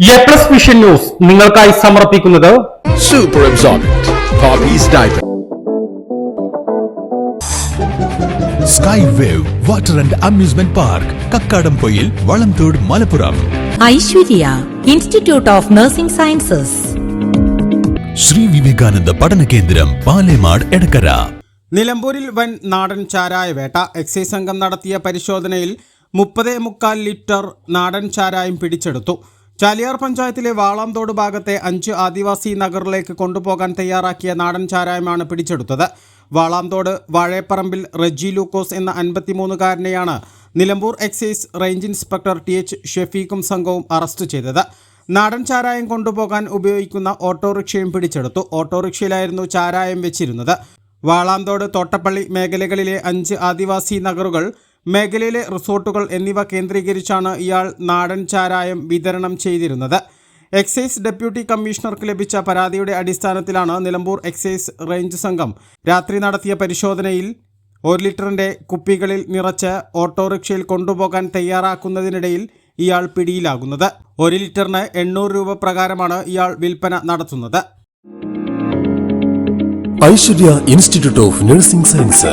A plus vision news നിങ്ങൾക്കായി സമർപ്പിക്കുന്നത് super. Sky wave water and amusement park Kakkadampoyil Valamthode Malappuram Aishwarya institute of nursing sciences Sree Vivekananda Padana Kendram Palemad Edakkara നിലമ്പൂരിൽ വൻ നാടൻ ചാരായ വേട്ട excise സംഘം നടത്തിയ പരിശോധനയിൽ മുപ്പതേ മുക്കാൽ ലിറ്റർ നാടൻ ചാരായം പിടിച്ചെടുത്തു. ചാലിയാർ പഞ്ചായത്തിലെ വാളാംതോട് ഭാഗത്തെ അഞ്ച് ആദിവാസി നഗറിലേക്ക് കൊണ്ടുപോകാൻ തയ്യാറാക്കിയ നാടൻ ചാരായമാണ് പിടിച്ചെടുത്തത്. വാളാംതോട് വാഴേപ്പറമ്പിൽ റെജി ലൂക്കോസ് എന്ന അൻപത്തിമൂന്നുകാരനെയാണ് Nilambur excise range inspector T H ഷെഫീഖും സംഘവും അറസ്റ്റ് ചെയ്തത്. നാടൻ ചാരായം കൊണ്ടുപോകാൻ ഉപയോഗിക്കുന്ന ഓട്ടോറിക്ഷയും പിടിച്ചെടുത്തു. ഓട്ടോറിക്ഷയിലായിരുന്നു ചാരായം വെച്ചിരുന്നത്. വാളാന്തോട് തോട്ടപ്പള്ളി മേഖലകളിലെ അഞ്ച് ആദിവാസി നഗറുകൾ മേഖലയിലെ റിസോർട്ടുകൾ എന്നിവ കേന്ദ്രീകരിച്ചാണ് ഇയാൾ നാടൻ ചാരായം വിതരണം ചെയ്തിരുന്നത്. എക്സൈസ് ഡെപ്യൂട്ടി കമ്മീഷണർക്ക് ലഭിച്ച പരാതിയുടെ അടിസ്ഥാനത്തിലാണ് നിലമ്പൂർ എക്സൈസ് റേഞ്ച് സംഘം രാത്രി നടത്തിയ പരിശോധനയിൽ ഒരു ലിറ്ററിന്റെ കുപ്പികളിൽ നിറച്ച് ഓട്ടോറിക്ഷയിൽ കൊണ്ടുപോകാൻ തയ്യാറാക്കുന്നതിനിടയിൽ ഇയാൾ പിടിയിലാകുന്നത്. ഒരു ലിറ്ററിന് എണ്ണൂറ് രൂപ പ്രകാരമാണ് ഇയാൾ വിൽപ്പന നടത്തുന്നത്. Aishwarya institute of nursing science